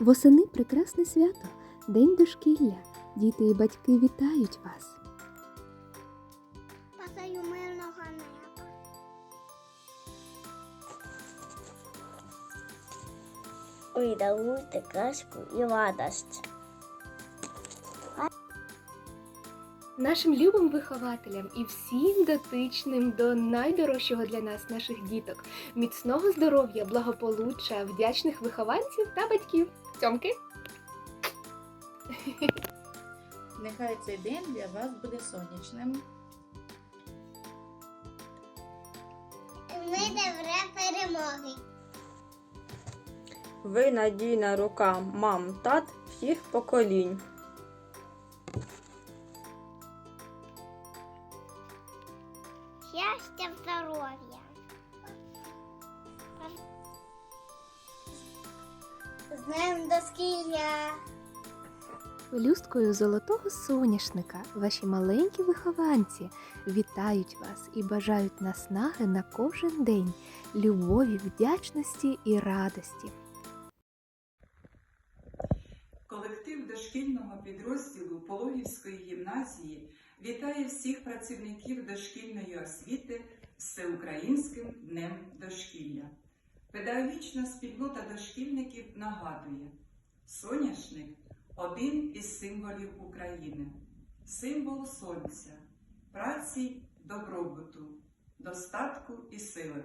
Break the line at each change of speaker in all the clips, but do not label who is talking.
Восени прекрасне свято, День дошкілля. Діти і батьки вітають вас.
Бажаю мирного неба. Ой, даруйте казку і радость.
Нашим любим вихователям і всім дотичним до найдорожчого для нас наших діток, міцного здоров'я, благополуччя, вдячних вихованців та батьків. Цьомки!
Нехай цей день для вас буде сонячним.
Ми добре перемоги.
Ви надійна рука мам, тат всіх поколінь.
Щастя, здоров'я. З днем доскілля.
Пелюсткою золотого соняшника ваші маленькі вихованці вітають вас і бажають наснаги на кожен день, любові, вдячності і радості.
Колектив дошкільного підрозділу Пологівської гімназії вітає всіх працівників дошкільної освіти Всеукраїнським днем дошкілля. Педагогічна спільнота дошкільників нагадує, соняшник один із символів України, символ сонця, праці, добробуту, достатку і сили.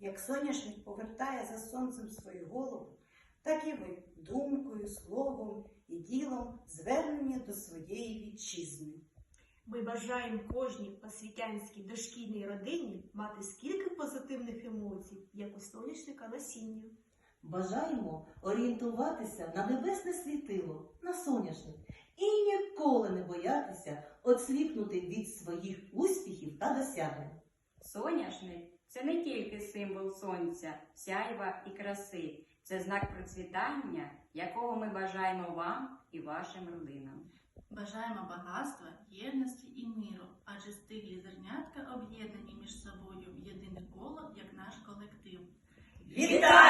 Як соняшник повертає за сонцем свою голову, так і ви думкою, словом і ділом звернення до своєї вітчизни.
Ми бажаємо кожній освітянській дошкільній родині мати скільки позитивних емоцій, як у сонячника насіння.
Бажаємо орієнтуватися на небесне світило, на соняшник і ніколи не боятися осліпнути від своїх успіхів та досягнень.
Соняшник це не тільки символ сонця, сяйва і краси, це знак процвітання, якого ми бажаємо вам і вашим родинам.
Бажаємо багатства, єдності
Vitória!